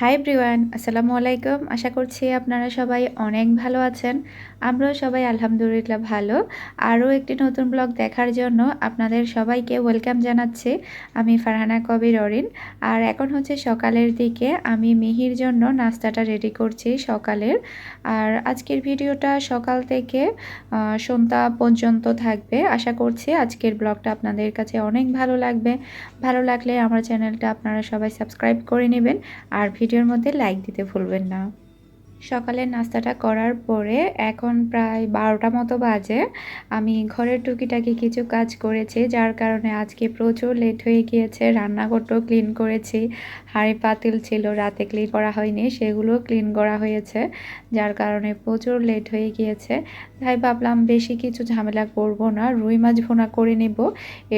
High ব্রিওয়ান আসসালামু আলাইকুম। আশা করছি আপনারা সবাই অনেক ভালো আছেন। আমরাও সবাই আলহামদুলিল্লাহ ভালো। আরও একটি নতুন ব্লগ দেখার জন্য আপনাদের সবাইকে ওয়েলকাম জানাচ্ছি। আমি ফারহানা কবির অরিন। আর এখন হচ্ছে সকালের দিকে আমি মিহির জন্য নাস্তাটা রেডি করছি সকালের। আর আজকের ভিডিওটা সকাল থেকে সন্ধ্যা পর্যন্ত থাকবে। আশা করছি আজকের ব্লগটা আপনাদের কাছে অনেক ভালো লাগবে। ভালো লাগলে আমার চ্যানেলটা আপনারা সবাই সাবস্ক্রাইব করে নেবেন। আর ভিডিওর মধ্যে লাইক দিতে ভুলবেন না। সকালের নাস্তাটা করার পরে এখন প্রায় বারোটা মতো বাজে। আমি ঘরের টুকিটাকি কিছু কাজ করেছি, যার কারণে আজকে প্রচুর লেট হয়ে গিয়েছে। রান্নাঘরটাও ক্লিন করেছি। হাঁড়ি পাতিল ছিল, রাতে ক্লিন করা হয়নি সেগুলো ক্লিন করা হয়েছে, যার কারণে প্রচুর লেট হয়ে গিয়েছে। তাই ভাবলাম বেশি কিছু ঝামেলা করব না, রুই মাছ ভোনা করে নেব,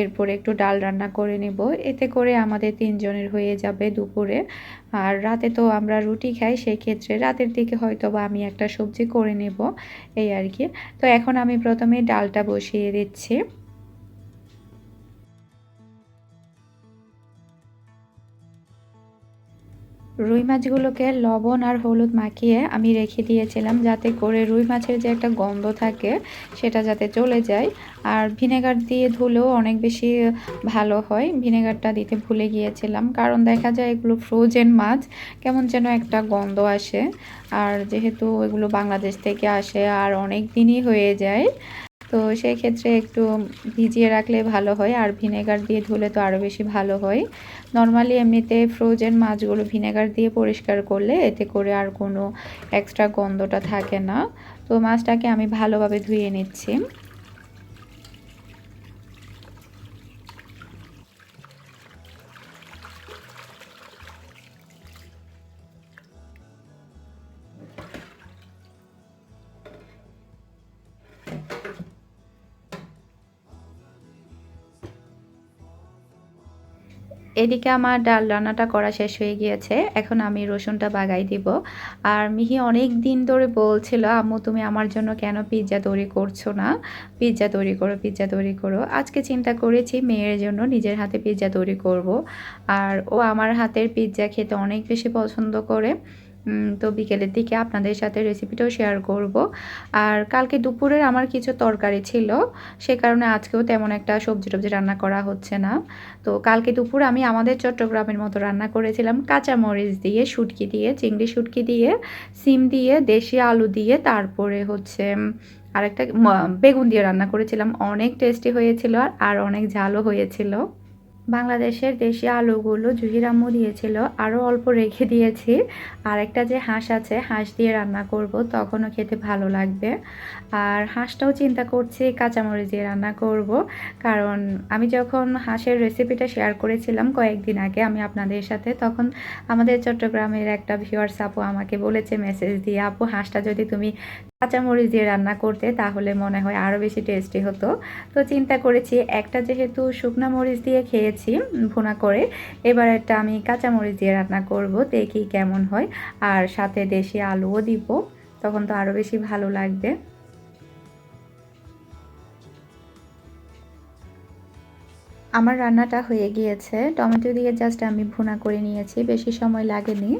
এরপর একটু ডাল রান্না করে নেব। এতে করে আমাদের তিনজনের হয়ে যাবে দুপুরে। আর রাতে তো আমরা রুটি খাই সেই ক্ষেত্রে রাতের দিকে হয়তো বা আমি একটা সবজি করে নেব, এই আর কি। তো এখন আমি প্রথমে ডালটা বসিয়ে দিচ্ছি। রুই মাছগুলোকে লবণ আর হলুদ মাখিয়ে আমি রেখে দিয়েছিলাম যাতে করে রুই মাছের যে একটা গন্ধ থাকে, সেটা যাতে চলে যায়। আর ভিনেগার দিয়ে ধুলেও অনেক বেশি ভালো হয়। ভিনেগারটা দিতে ভুলে গিয়েছিলাম, কারণ দেখা যায় এগুলো ফ্রোজেন মাছ, কেমন যেন একটা গন্ধ আসে। আর যেহেতু এগুলো বাংলাদেশ থেকে আসে আর অনেক দিনই হয়ে যায় তো সেই ক্ষেত্রে একটু ভিজিয়ে রাখলে ভালো হয় আর ভিনেগার দিয়ে ধুলে তো আরও বেশি ভালো হয়। নর্মালি এমনিতে ফ্রোজেন মাছগুলো ভিনেগার দিয়ে পরিষ্কার করলে এতে করে আর কোনো এক্সট্রা গন্ধটা থাকে না। তো মাছটাকে আমি ভালোভাবে ধুয়ে নিচ্ছি। এদিকে আমার ডাল রান্নাটা করা শেষ হয়ে গিয়েছে। এখন আমি রসুনটা বাগাই দিব। আর মিহি অনেক দিন ধরে বলছিল, আম্মু, তুমি আমার জন্য কেন পিৎজা তৈরি করছ না? পিৎজা তৈরি করো পিৎজা তৈরি করো। আজকে চিন্তা করেছি, মেয়ের জন্য নিজের হাতে পিৎজা তৈরি করব। আর ও আমার হাতের পিৎজা খেতে অনেক বেশি পছন্দ করে। তো বিকেলের দিকে আপনাদের সাথে রেসিপিটাও শেয়ার করব। আর কালকে দুপুরের আমার কিছু তরকারি ছিল, সে কারণে আজকেও তেমন একটা সবজি টবজি রান্না করা হচ্ছে না। তো কালকে দুপুর আমি আমাদের চট্টগ্রামের মতো রান্না করেছিলাম কাঁচা মরিচ দিয়ে, শুটকি দিয়ে, চিংড়ি শুটকি দিয়ে, সিম দিয়ে, দেশি আলু দিয়ে, তারপরে হচ্ছে আরেকটা বেগুন দিয়ে রান্না করেছিলাম। অনেক টেস্টি হয়েছিল আর অনেক ঝালও হয়েছিল। বাংলাদেশের দেশি আলুগুলো জুহির আম্মু দিয়েছিল আরও অল্প রেখে দিয়েছি। আর একটা যে হাঁস আছে, হাঁস দিয়ে রান্না করব, তখনও খেতে ভালো লাগবে। আর হাঁসটাও চিন্তা করছি কাঁচামরিচ দিয়ে রান্না করব, কারণ আমি যখন হাঁসের রেসিপিটা শেয়ার করেছিলাম কয়েকদিন আগে, আমি আপনাদের সাথে, তখন আমাদের চট্টগ্রামের একটা ভিওয়ার্স আপু আমাকে বলেছে মেসেজ দিয়ে, আপু, হাঁসটা যদি তুমি কাঁচামরিচ দিয়ে রান্না করতে তাহলে মনে হয় আরও বেশি টেস্টি হতো। তো চিন্তা করেছি, একটা যেহেতু শুকনো মরিচ দিয়ে খেয়েছি ভুনা করে, এবার একটা আমি কাঁচামরিচ দিয়ে রান্না করব, দেখি কেমন হয়। আর সাথে দেশি আলুও দিব, তখন তো আরও বেশি ভালো লাগবে। আমার রান্নাটা হয়ে গিয়েছে, টমেটো দিয়ে জাস্ট আমি ভুনা করে নিয়েছি, বেশি সময় লাগেনি।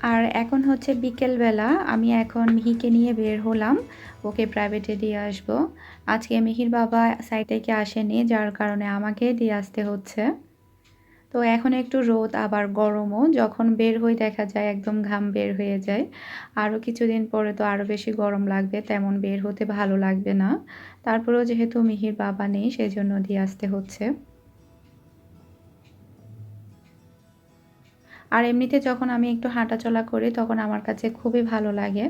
আর এখন হচ্ছে বিকেলবেলা আমি এখন মিহিকে নিয়ে বের হলাম। ওকে প্রাইভেটে দিয়ে আসব। আজকে মিহির বাবা সাইড থেকে আসেনি, যার কারণে আমাকে দিয়ে আসতে হচ্ছে। তো এখন একটু রোদ, আবার গরমও। যখন বের হয়ে দেখা যায় একদম ঘাম বের হয়ে যায়। আরও কিছুদিন পরে তো আরও বেশি গরম লাগবে, তেমন বের হতে ভালো লাগবে না। তারপরেও যেহেতু মিহির বাবা নেই, সেজন্য দিয়ে আসতে হচ্ছে। আর এমনিতে যখন আমি একটু হাঁটাচলা করি, তখন আমার কাছে খুবই ভালো লাগে।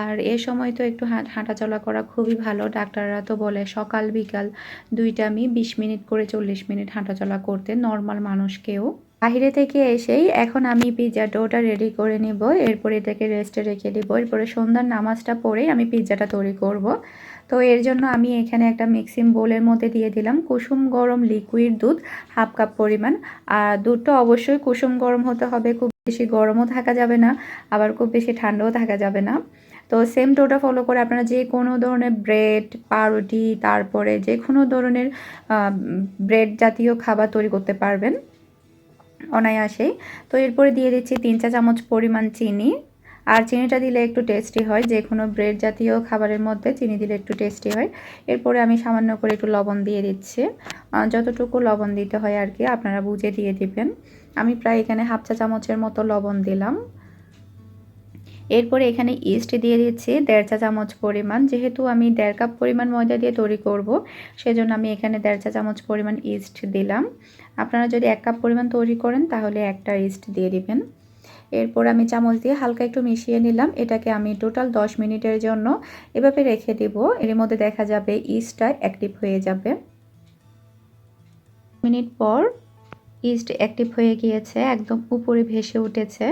আর এ সময় তো একটু হাঁটাচলা করা খুবই ভালো। ডাক্তাররা তো বলে সকাল, বিকাল দুইটা আমি বিশ মিনিট করে চল্লিশ মিনিট হাঁটাচলা করতে নর্মাল মানুষকেও। বাহিরে থেকে এসেই এখন আমি পিৎজা ডোটা রেডি করে নিব। এরপরে এটাকে রেস্টে রেখে দিব। এরপরে সন্ধ্যার নামাজটা পরেই আমি পিৎজাটা তৈরি করব। তো এর জন্য আমি এখানে একটা মিক্সিং বোলের মধ্যে দিয়ে দিলাম কুসুম গরম লিকুইড দুধ হাফ কাপ পরিমাণ। আর দুধটা অবশ্যই কুসুম গরম হতে হবে, খুব বেশি গরমও থাকা যাবে না, আবার খুব বেশি ঠান্ডাও থাকা যাবে না। তো সেম টোটা ফলো করে আপনারা যে কোনো ধরনের ব্রেড পাউরুটি, তারপরে যে কোনো ধরনের ব্রেড জাতীয় খাবার তৈরি করতে পারবেন অনায়াসেই। তো এরপরে দিয়ে দিচ্ছি তিন চা চামচ পরিমাণ চিনি। আর চিনিটা দিলে একটু টেস্টি হয় যে কোনো ব্রেড জাতীয় খাবারের মধ্যে চিনি দিলে একটু টেস্টি হয়। এরপরে আমি সামান্য করে একটু লবণ দিয়ে দিচ্ছি। যতটুকু লবণ দিতে হয় আর কি, আপনারা বুঝে দিয়ে দিবেন। আমি প্রায় এখানে হাফ চা চামচের মতো লবণ দিলাম। এরপরে এখানে ইস্ট দিয়ে দিচ্ছি, দেড় চা চামচ পরিমাণ। যেহেতু আমি দেড় কাপ পরিমাণ ময়দা দিয়ে তৈরি করব, সেজন্য আমি এখানে দেড় চা চামচ পরিমাণ ইস্ট দিলাম। আপনারা যদি এক কাপ পরিমাণ তৈরি করেন, তাহলে একটা ইস্ট দিয়ে দিবেন। এরপর আমি চামচ দিয়ে হালকা একটু মিশিয়ে নিলাম। এটাকে আমি টোটাল 10 মিনিটের জন্য এভাবে রেখে দেব। এর মধ্যে দেখা যাবে ইস্টটা অ্যাক্টিভ হয়ে যাবে। মিনিট পর ইস্ট অ্যাক্টিভ হয়ে গিয়েছে, একদম উপরে ভেসে উঠেছে।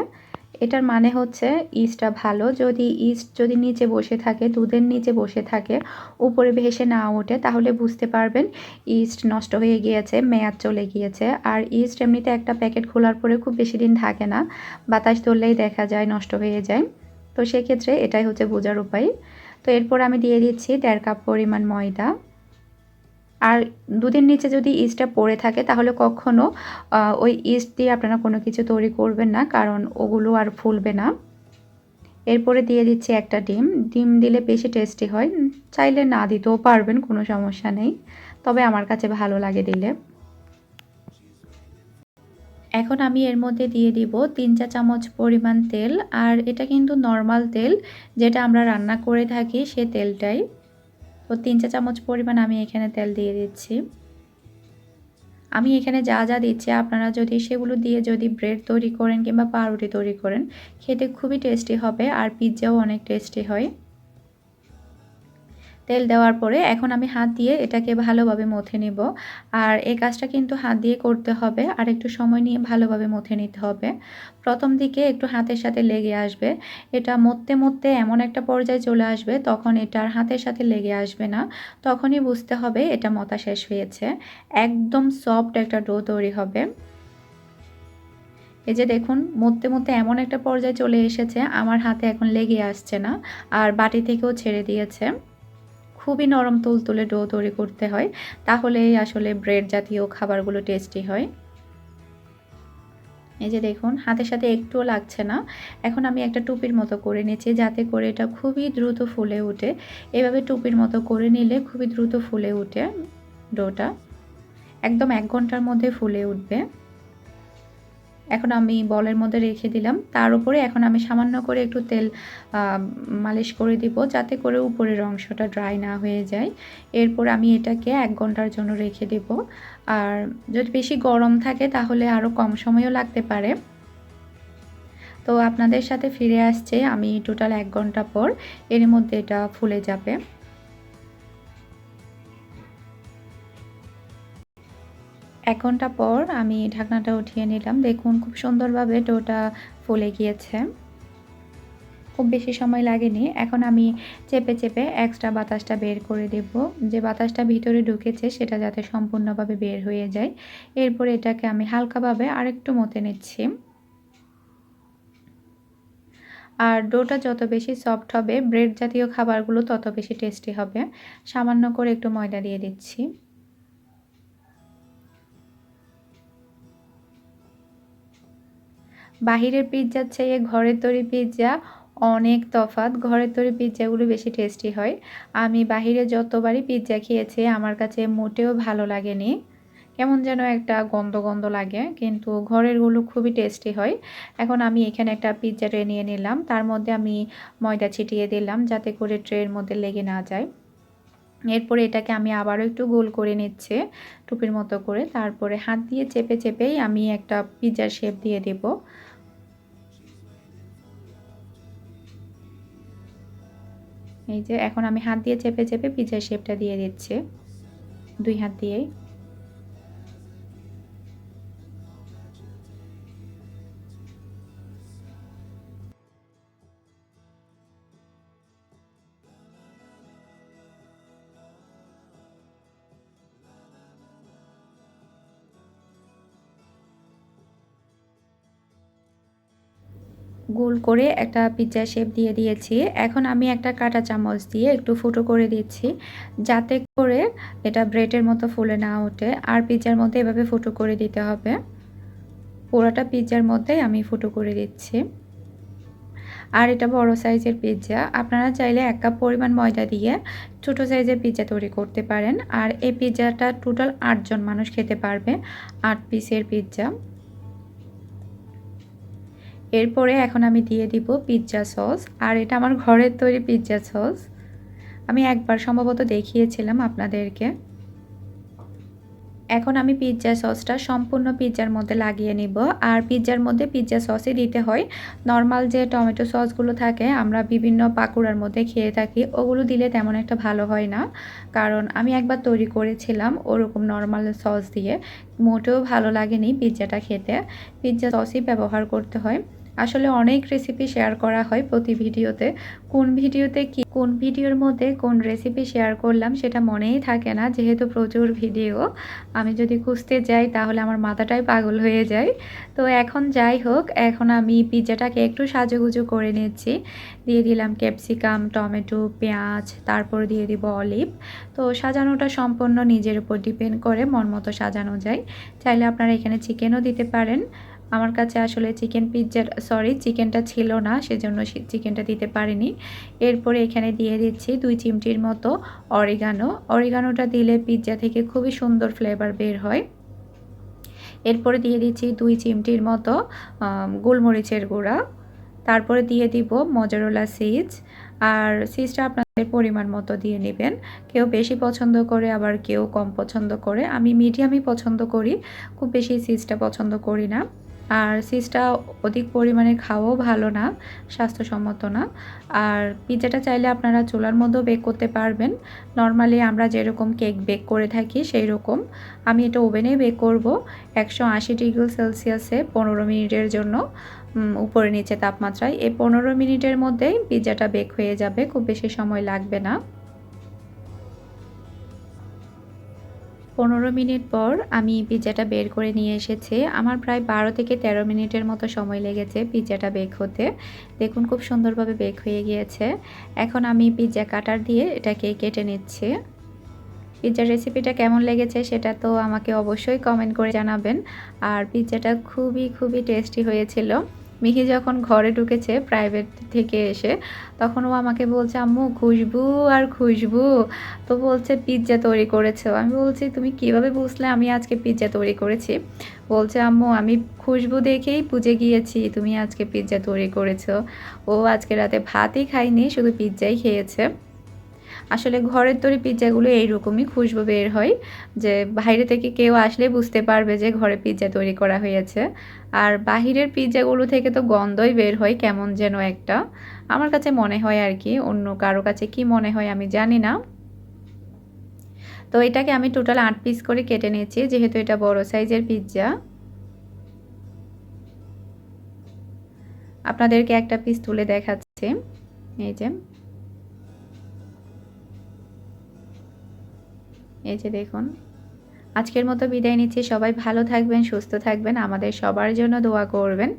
এটার মানে হচ্ছে ইস্টটা ভালো। যদি ইস্ট যদি নিচে বসে থাকে, দুধের নিচে বসে থাকে, উপরে ভেসে না ওঠে, তাহলে বুঝতে পারবেন ইস্ট নষ্ট হয়ে গিয়েছে, মেয়াদ চলে গিয়েছে। আর ইস্ট এমনিতে একটা প্যাকেট খোলার পরে খুব বেশি দিন থাকে না। বাতাস ধরলেই দেখা যায় নষ্ট হয়ে যায়। তো সেক্ষেত্রে এটাই হচ্ছে বোঝার উপায়। তো এরপর আমি দিয়ে দিচ্ছি দেড় কাপ পরিমাণ ময়দা। আর দুধের নিচে যদি ইস্টটা পড়ে থাকে, তাহলে কখনও ওই ইস্ট দিয়ে আপনারা কোনো কিছু তৈরি করবেন না, কারণ ওগুলো আর ফুলবে না। এরপরে দিয়ে দিচ্ছি একটা ডিম। ডিম দিলে বেশি টেস্টি হয়। চাইলে না দিতেও পারবেন, কোনো সমস্যা নেই। তবে আমার কাছে ভালো লাগে দিলে। এখন আমি এর মধ্যে দিয়ে দিব তিন চা চামচ পরিমাণ তেল। আর এটা কিন্তু নর্মাল তেল। যেটা আমরা রান্না করে থাকি সে তেলটাই। তো তিন চা চামচ পরিমাণ আমি এখানে তেল দিয়ে দিচ্ছি। আমি এখানে যা যা দিচ্ছি, আপনারা যদি সেগুলো দিয়ে যদি ব্রেড তৈরি করেন কিংবা পাউরুটি তৈরি করেন, খেতে খুবই টেস্টি হবে আর পিৎজাও অনেক টেস্টি হয়। তেল দেওয়ার পরে এখন আমি হাত দিয়ে এটাকে ভালোভাবে মথে নেব। আর এই কাজটা কিন্তু হাত দিয়ে করতে হবে আর একটু সময় নিয়ে ভালোভাবে মথে নিতে হবে। প্রথম দিকে একটু হাতের সাথে লেগে আসবে। এটা মরতে মরতে এমন একটা পর্যায়ে চলে আসবে তখন এটার হাতের সাথে লেগে আসবে না। তখনই বুঝতে হবে এটা মতা শেষ হয়েছে। একদম সফট একটা ডো তৈরি হবে। এই যে দেখুন মধ্যে মধ্যে এমন একটা পর্যায়ে চলে এসেছে, আমার হাতে এখন লেগে আসছে না, আর বাটি থেকেও ছেড়ে দিয়েছে। খুবই নরম তুলতুলে ডো তৈরি করতে হয়। তাহলেই আসলে ব্রেড জাতীয় খাবারগুলো টেস্টি হয়। এই যে দেখুন, হাতের সাথে একটুও লাগছে না। এখন আমি একটা টুপির মতো করে নিয়েছি যাতে করে এটা খুবই দ্রুত ফুলে ওঠে এভাবে টুপির মতো করে নিলে খুবই দ্রুত ফুলে ওঠে ডোটা। একদম এক ঘণ্টার মধ্যে ফুলে উঠবে। এখন আমি বলের মধ্যে রেখে দিলাম। তার উপরে এখন আমি সামান্য করে একটু তেল মালিশ করে দিব যাতে করে উপরের অংশটা ড্রাই না হয়ে যায়। এরপর আমি এটাকে এক ঘণ্টার জন্য রেখে দেব। আর যদি বেশি গরম থাকে তাহলে আরও কম সময়ও লাগতে পারে। তো আপনাদের সাথে ফিরে আসছে আমি টোটাল এক ঘণ্টা পর। এর মধ্যে এটা ফুলে যাবে। এক ঘণ্টা পর আমি ঢাকনাটা উঠিয়ে নিলাম। দেখুন, খুব সুন্দরভাবে ডোটা ফুলে গিয়েছে। খুব বেশি সময় লাগেনি। এখন আমি চেপে চেপে এক্সট্রা বাতাসটা বের করে দেব। যে বাতাসটা ভিতরে ঢুকেছে, সেটা যাতে সম্পূর্ণভাবে বের হয়ে যায়। এরপর এটাকে আমি হালকাভাবে আরেকটু মতে নিচ্ছি। আর ডোটা যত বেশি সফট হবে ব্রেড জাতীয় খাবারগুলো তত বেশি টেস্টি হবে। সামান্য করে একটু ময়দা দিয়ে দিচ্ছি। বাহিরের পিৎজার চেয়ে ঘরের তৈরি পিৎজা অনেক তফাৎ। ঘরের তৈরি পিৎজাগুলো বেশি টেস্টি হয়। আমি বাহিরে যতবারই পিৎজা খেয়েছি, আমার কাছে মোটেও ভালো লাগেনি। কেমন যেন একটা গন্ধ গন্ধ লাগে, কিন্তু ঘরেরগুলো খুবই টেস্টি হয়। এখন আমি এখানে একটা পিৎজা ট্রে নিয়ে নিলাম। তার মধ্যে আমি ময়দা ছিটিয়ে দিলাম যাতে করে ট্রের মধ্যে লেগে না যায়। এরপরে এটাকে আমি আবারও একটু গোল করে নিচ্ছে টুপির মতো করে। তারপরে হাত দিয়ে চেপে চেপেই আমি একটা পিৎজার শেপ দিয়ে দেবো। এই যে এখন আমি হাত দিয়ে চেপে চেপে পিজার শেপটা দিয়ে দিচ্ছি। দুই হাত দিয়েই। গোল করে একটা পিৎজা শেপ দিয়ে দিয়েছি। এখন আমি একটা কাঁটা চামচ দিয়ে একটু ফুটো করে দিচ্ছি, যাতে করে এটা ব্রেডের মতো ফুলে না ওঠে। আর পিৎজার মধ্যে এভাবে ফুটো করে দিতে হবে। পুরোটা পিৎজার মধ্যেই আমি ফুটো করে দিচ্ছি। আর এটা বড় সাইজের পিৎজা আপনারা চাইলে এক কাপ পরিমাণ ময়দা দিয়ে ছোটো সাইজের পিৎজা তৈরি করতে পারেন। আর এই পিৎজাটা টোটাল আটজন মানুষ খেতে পারবে আট পিসের পিৎজা এরপরে এখন আমি দিয়ে দিব পিৎজা সস, আর এটা আমার ঘরের তৈরি পিৎজা সস। আমি একবার সম্ভবত দেখিয়েছিলাম আপনাদেরকে। এখন আমি পিৎজা সসটা সম্পূর্ণ পিৎজার মধ্যে লাগিয়ে নিব, আর পিৎজার মধ্যে পিৎজা সসই দিতে হয়। নর্মাল যে টমেটো সসগুলো থাকে, আমরা বিভিন্ন পাকুড়ার মধ্যে খেয়ে থাকি, ওগুলো দিলে তেমন একটা ভালো হয় না। কারণ আমি একবার তৈরি করেছিলাম ওরকম নর্মাল সস দিয়ে। মোটেও ভালো লাগেনি পিৎজাটা খেতে। পিৎজা সসই ব্যবহার করতে হয়। আসলে অনেক রেসিপি শেয়ার করা হয় প্রতি ভিডিওতে। কোন ভিডিওতে কি, কোন ভিডিওর মধ্যে কোন রেসিপি শেয়ার করলাম সেটা মনেই থাকে না, যেহেতু প্রচুর ভিডিও। আমি যদি খুঁজতে যাই তাহলে আমার মাথাটাই পাগল হয়ে যায়। তো এখন যাই হোক, এখন আমি পিৎজাটাকে একটু সাজুগুজু করে নিচ্ছি। দিয়ে দিলাম ক্যাপসিকাম টমেটো, পেঁয়াজ, তারপর দিয়ে দিব অলিভ তো সাজানোটা সম্পূর্ণ নিজের উপর ডিপেন্ড করে মন মতো সাজানো যায়। চাইলে আপনারা এখানে চিকেনও দিতে পারেন। আমার কাছে আসলে চিকেন পিৎজার সরি চিকেনটা ছিল না, সেজন্য চিকেনটা দিতে পারিনি। এরপরে এখানে দিয়ে দিচ্ছি দুই চিমটির মতো অরিগানো অরিগানোটা দিলে পিৎজা থেকে খুবই সুন্দর ফ্লেভার বের হয়। এরপরে দিয়ে দিচ্ছি দুই চিমটির মতো গোলমরিচের গুঁড়া। তারপরে দিয়ে দিব মজারোলা সিজ আর সিজটা আপনাদের পরিমাণ মতো দিয়ে নেবেন। কেউ বেশি পছন্দ করে, আবার কেউ কম পছন্দ করে। আমি মিডিয়ামই পছন্দ করি, খুব বেশি সিজটা পছন্দ করি না। আর সিজটা অধিক পরিমাণে খাওয়াও ভালো না, স্বাস্থ্যসম্মত না। আর পিৎজাটা চাইলে আপনারা চুলার মধ্যেও বেক করতে পারবেন। নর্মালি আমরা যেরকম কেক বেক করে থাকি সেই রকম আমি এটা ওভেনে বেক করব একশো আশি ডিগ্রি সেলসিয়াসে পনেরো মিনিটের জন্য উপরে নিচে তাপমাত্রায়। এই পনেরো মিনিটের মধ্যেই পিৎজাটা বেক হয়ে যাবে, খুব বেশি সময় লাগবে না। পনেরো মিনিট পর আমি পিৎজাটা বের করে নিয়ে এসেছি। আমার প্রায় বারো থেকে ১৩ মিনিটের মতো সময় লেগেছে পিৎজাটা বেক হতে। দেখুন খুব সুন্দরভাবে বেক হয়ে গিয়েছে। এখন আমি পিৎজা কাটার দিয়ে এটাকে কেটে নিচ্ছি। পিৎজার রেসিপিটা কেমন লেগেছে সেটা তো আমাকে অবশ্যই কমেন্ট করে জানাবেন। আর পিৎজাটা খুবই খুবই টেস্টি হয়েছিল। মিহি যখন ঘরে ঢুকেছে প্রাইভেট থেকে এসে, তখন ও আমাকে বলছে, আম্মু, খুশবু আর খুশবু। তো বলছে পিৎজা তৈরি করেছ। আমি বলছি, তুমি কীভাবে বুঝলে আমি আজকে পিৎজা তৈরি করেছি? বলছে, আম্মু, আমি খুশবু দেখেই পুজে গিয়েছি, তুমি আজকে পিৎজা তৈরি করেছ। ও আজকে রাতে ভাতই খায়নি, শুধু পিৎজাই খেয়েছে। আসলে ঘরের তৈরি পিৎজাগুলো এইরকমই খুশবু বের হয় যে বাইরে থেকে কেউ আসলে বুঝতে পারবে যে ঘরে পিৎজা তৈরি করা হয়েছে। আর বাহিরের পিৎজাগুলো থেকে তো গন্ধই বের হয় কেমন যেন একটা। আমার কাছে মনে হয় আর কি, অন্য কারও কাছে কি মনে হয় আমি জানি না। তো এটাকে আমি টোটাল আট পিস করে কেটে নিয়েছি, যেহেতু এটা বড় সাইজের পিৎজা আপনাদেরকে একটা পিস তুলে দেখাচ্ছে। এই যে। এই যে দেখুন, আজকের মতো বিদায় নিচ্ছি। সবাই ভালো থাকবেন, সুস্থ থাকবেন। আমাদের সবার জন্য দোয়া করবেন।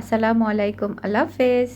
আসসালামু আলাইকুম, আল্লাহ হাফেজ।